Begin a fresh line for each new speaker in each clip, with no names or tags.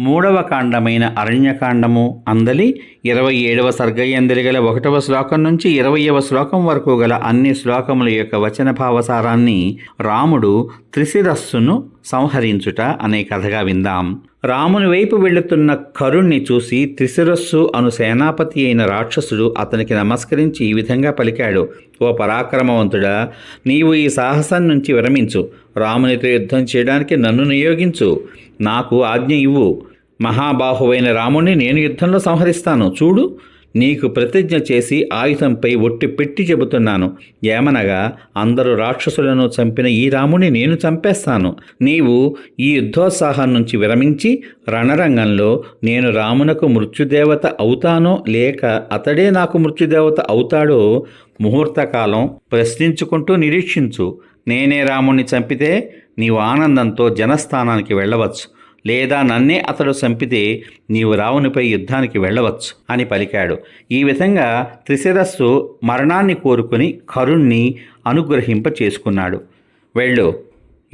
మూడవ కాండమైన అరణ్యకాండము అందలి ఇరవై ఏడవ సర్గయందలి గల ఒకటవ శ్లోకం నుంచి ఇరవయవ శ్లోకం వరకు గల అన్ని శ్లోకముల యొక్క వచన భావసారాన్ని రాముడు త్రిశిరస్సును సంహరించుట అనే కథగా విందాం. రాముని వైపు వెళుతున్న కరుణ్ణి చూసి త్రిశిరస్సు అను సేనాపతి అయిన రాక్షసుడు అతనికి నమస్కరించి ఈ విధంగా పలికాడు. ఓ పరాక్రమవంతుడా నీవు ఈ సాహసం నుంచి విరమించు. రామునితో యుద్ధం చేయడానికి నన్ను నియోగించు. నాకు ఆజ్ఞ ఇవ్వు. మహాబాహువైన రాముణ్ణి నేను యుద్ధంలో సంహరిస్తాను. చూడు నీకు ప్రతిజ్ఞ చేసి ఆయుధంపై ఒట్టి పెట్టి చెబుతున్నాను. ఏమనగా అందరూ రాక్షసులను చంపిన ఈ రాముని నేను చంపేస్తాను. నీవు ఈ యుద్ధోత్సాహం నుంచి విరమించి రణరంగంలో నేను రామునకు మృత్యుదేవత అవుతానో లేక అతడే నాకు మృత్యుదేవత అవుతాడో ముహూర్తకాలం ప్రశ్నించుకుంటూ నిరీక్షించు. నేనే రాముణ్ణి చంపితే నీవు ఆనందంతో జనస్థానానికి వెళ్ళవచ్చు. లేదా నన్నే అతడు చంపితే నీవు రావునిపై యుద్ధానికి వెళ్ళవచ్చు అని పలికాడు. ఈ విధంగా త్రిశిరస్సు మరణాన్ని కోరుకుని కరుణ్ణి అనుగ్రహింప చేసుకున్నాడు. వెళ్ళు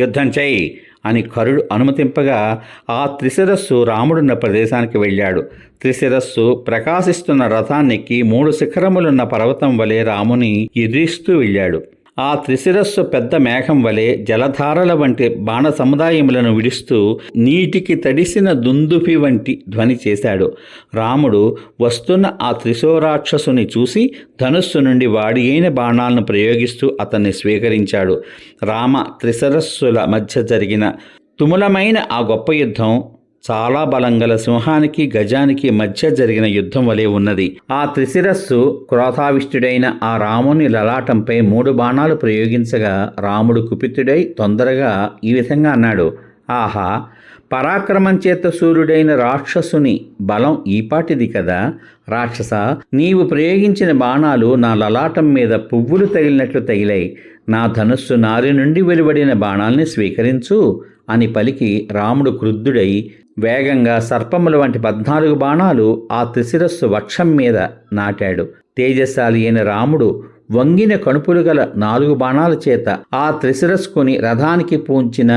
యుద్ధం చేయి అని కరుడు అనుమతింపగా ఆ త్రిశిరస్సు రాముడున్న ప్రదేశానికి వెళ్ళాడు. త్రిశిరస్సు ప్రకాశిస్తున్న రథాన్నెక్కి మూడు శిఖరములున్న పర్వతం వలె రాముని ఎదురిస్తూ వెళ్ళాడు. ఆ త్రిశిరస్సు పెద్ద మేఘం వలె జలధారల వంటి బాణ సముదాయములను విడుస్తూ నీటికి తడిసిన దుందుపి వంటి ధ్వని చేశాడు. రాముడు వస్తున్న ఆ త్రిశూరాక్షసుని చూసి ధనుస్సు నుండి వాడి అయిన బాణాలను ప్రయోగిస్తూ అతన్ని స్వీకరించాడు. రామ త్రిశిరస్సుల మధ్య జరిగిన తుములమైన ఆ గొప్ప యుద్ధం చాలా బలంగల సింహానికి గజానికి మధ్య జరిగిన యుద్ధం వలె ఉన్నది. ఆ త్రిశిరస్సు క్రోధావిష్టుడైన ఆ రాముని లలాటంపై మూడు బాణాలు ప్రయోగించగా రాముడు కుపితుడై తొందరగా ఈ విధంగా అన్నాడు. ఆహా! పరాక్రమం చేత సూర్యుడైన రాక్షసుని బలం ఈపాటిది కదా. రాక్షస! నీవు ప్రయోగించిన బాణాలు నా లలాటం మీద పువ్వులు తగిలినట్లు తగిలాయి. నా ధనుస్సు నారి నుండి వెలువడిన బాణాల్ని స్వీకరించు అని పలికి రాముడు క్రుద్ధుడై వేగంగా సర్పముల వంటి పద్నాలుగు బాణాలు ఆ త్రిశిరస్సు వక్షం మీద నాటాడు. తేజశాలి అయిన రాముడు వంగిన కణుపులు గల నాలుగు బాణాల చేత ఆ త్రిశిరస్సుకుని రథానికి పూంచిన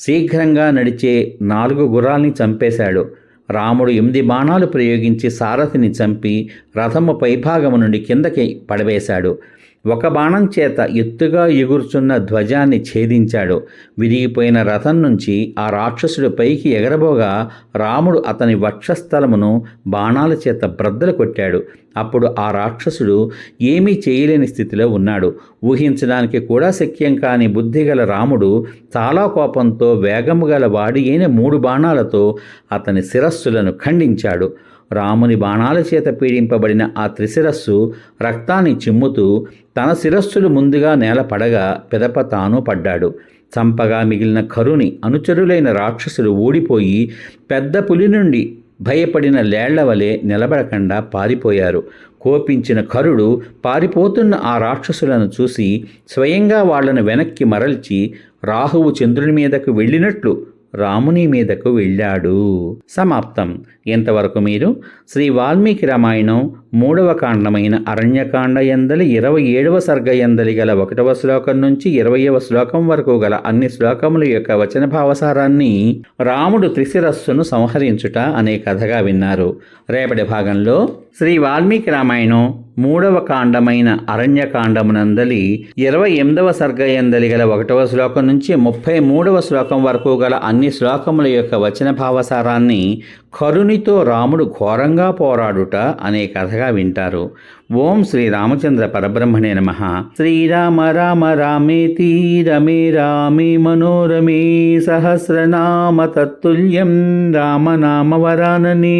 శీఘ్రంగా నడిచే నాలుగు గుర్రాల్ని చంపేశాడు. రాముడు ఎనిమిది బాణాలు ప్రయోగించి సారథిని చంపి రథము పైభాగము నుండి కిందకి పడవేశాడు. ఒక బాణం చేత ఎత్తుగా ఎగురుచున్న ధ్వజాన్ని ఛేదించాడు. విరిగిపోయిన రథం నుంచి ఆ రాక్షసుడు పైకి ఎగరబోగా రాముడు అతని వక్షస్థలమును బాణాల చేత బ్రద్దలు కొట్టాడు. అప్పుడు ఆ రాక్షసుడు ఏమీ చేయలేని స్థితిలో ఉన్నాడు. ఊహించడానికి కూడా శక్యం కాని బుద్ధిగల రాముడు చాలా కోపంతో వేగము గల వాడి అయిన మూడు బాణాలతో అతని శిరస్సులను ఖండించాడు. రాముని బాణాల చేత పీడింపబడిన ఆ త్రిశిరస్సు రక్తాన్ని చిమ్ముతూ తన శిరస్సులు ముందుగా నేల పడగా పిదప తాను పడ్డాడు. చంపగా మిగిలిన కరుని అనుచరులైన రాక్షసులు ఊడిపోయి పెద్ద పులి నుండి భయపడిన లేళ్ళ వలె నిలబడకుండా పారిపోయారు. కోపించిన కరుడు పారిపోతున్న ఆ రాక్షసులను చూసి స్వయంగా వాళ్ళను వెనక్కి మరల్చి రాహువు చంద్రుని మీదకు వెళ్ళినట్లు రాముని మీదకు వెళ్ళాడు. సమాప్తం. ఇంతవరకు మీరు? శ్రీ వాల్మీకి రామాయణం మూడవ కాండమైన అరణ్యకాండ ఎందలి ఇరవై ఏడవ సర్గ ఎందలి గల ఒకటవ శ్లోకం నుంచి ఇరవయవ శ్లోకం వరకు గల అన్ని శ్లోకముల యొక్క వచన భావసారాన్ని రాముడు త్రిశిరస్సును సంహరించుట అనే కథగా విన్నారు. రేపటి భాగంలో శ్రీ వాల్మీకి రామాయణం మూడవ కాండమైన అరణ్యకాండమునందలి ఇరవై ఎనిమిదవ సర్గయందలి గల ఒకటవ శ్లోకం నుంచి ముప్పై మూడవ శ్లోకం వరకు గల అన్ని శ్లోకముల యొక్క వచన భావసారాన్ని కరునితో రాముడు ఘోరంగా పోరాడుట అనే కథగా వింటారు. ఓం శ్రీ రామచంద్ర పరబ్రహ్మణే నమ. శ్రీరామ రామ రామేతి రమే రామే మనోరమే సహస్రనామ తత్తుల్యం రామనామ వరాననే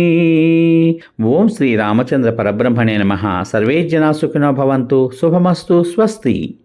ఓం శ్రీ రామచంద్ర పరబ్రహ్మణే నమ. సర్వే జనా సుఖినో భవంతు. శుభమస్తు. స్వస్తి.